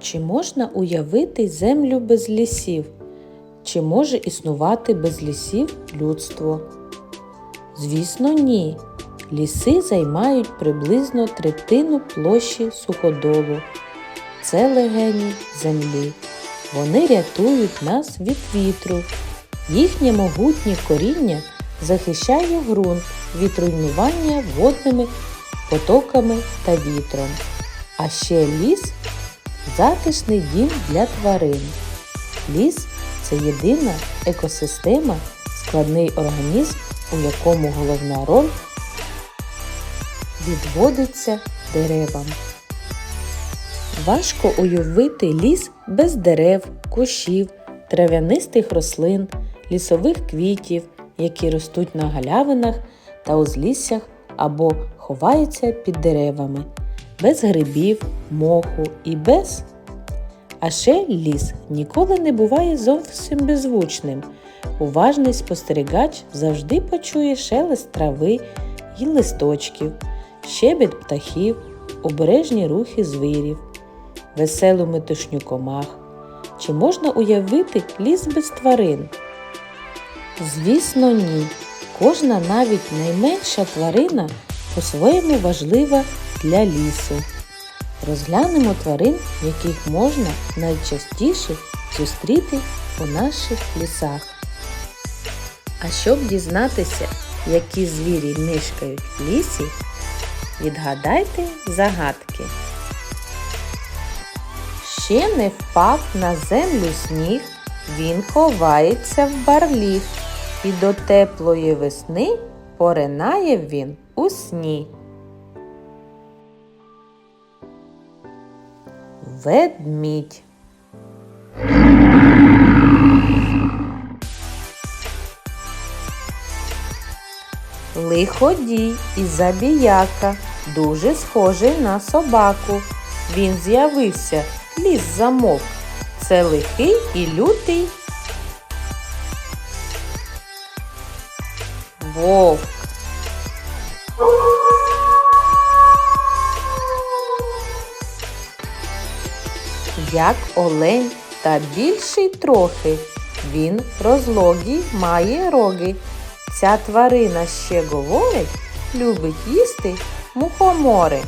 Чи можна уявити землю без лісів? Чи може існувати без лісів людство? Звісно, ні. Ліси займають приблизно третину площі суходолу. Це легені землі. Вони рятують нас від вітру. Їхнє могутнє коріння захищає ґрунт від руйнування водними потоками та вітром. А ще ліс затишний дім для тварин. Ліс це єдина екосистема, складний організм, у якому головна роль відводиться деревам. Важко уявити ліс без дерев, кущів, трав'янистих рослин, лісових квітів, які ростуть на галявинах та узліссях або ховаються під деревами, без грибів, моху і без. А ще ліс ніколи не буває зовсім беззвучним. Уважний спостерігач завжди почує шелест трави і листочків, щебет птахів, обережні рухи звірів, веселу метушню комах. Чи можна уявити ліс без тварин? Звісно, ні. Кожна навіть найменша тварина по-своєму важлива для лісу. Розглянемо тварин, яких можна найчастіше зустріти у наших лісах. А щоб дізнатися, які звірі мешкають в лісі, відгадайте загадки. Ще не впав на землю сніг, він ховається в барліг, і до теплої весни поринає він у сні. Ведмідь. Лиходій і забіяка, дуже схожий на собаку. Він з'явився, ліс замов. Це лихий і лютий. Вовк. Як олень та більший трохи. Він розлогий має роги. Ця тварина ще говорить, любить їсти мухомори.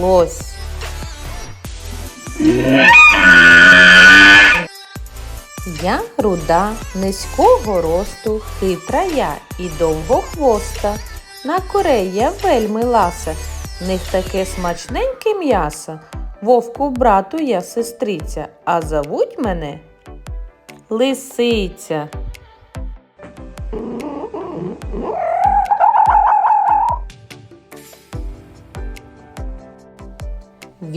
Лось. Я руда, низького росту, хитра я і довгохвоста. На корей я вельми ласа, в них таке смачненьке м'ясо. Вовку брату я сестриця, а зовуть мене Лисиця.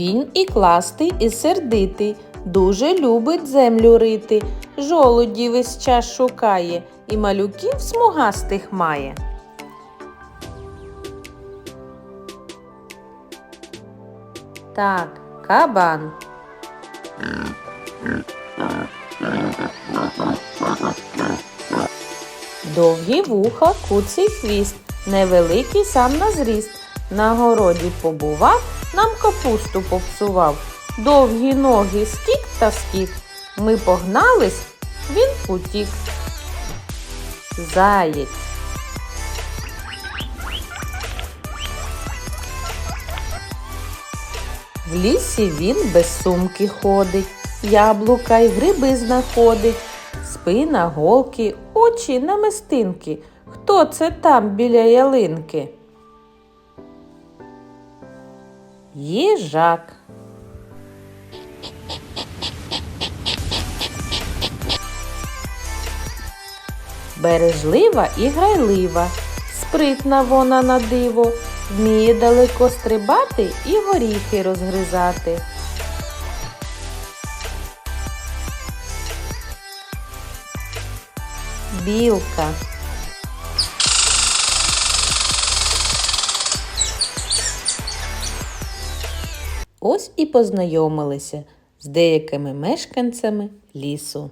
Він і кластий, і сердитий, дуже любить землю рити, жолуді весь час шукає і малюків смугастих має. Так, кабан. Довгі вуха, куций хвіст, невеликий сам на зріст. На городі побував, нам капусту попсував. Довгі ноги скік та скік. Ми погнались, він утік. Заєць. В лісі він без сумки ходить, яблука й гриби знаходить, спина, голки, очі намистинки. Хто це там біля ялинки? Їжак. Бережлива і грайлива, спритна вона на диво, вміє далеко стрибати і горіхи розгризати. Білка. Ось і познайомилися з деякими мешканцями лісу.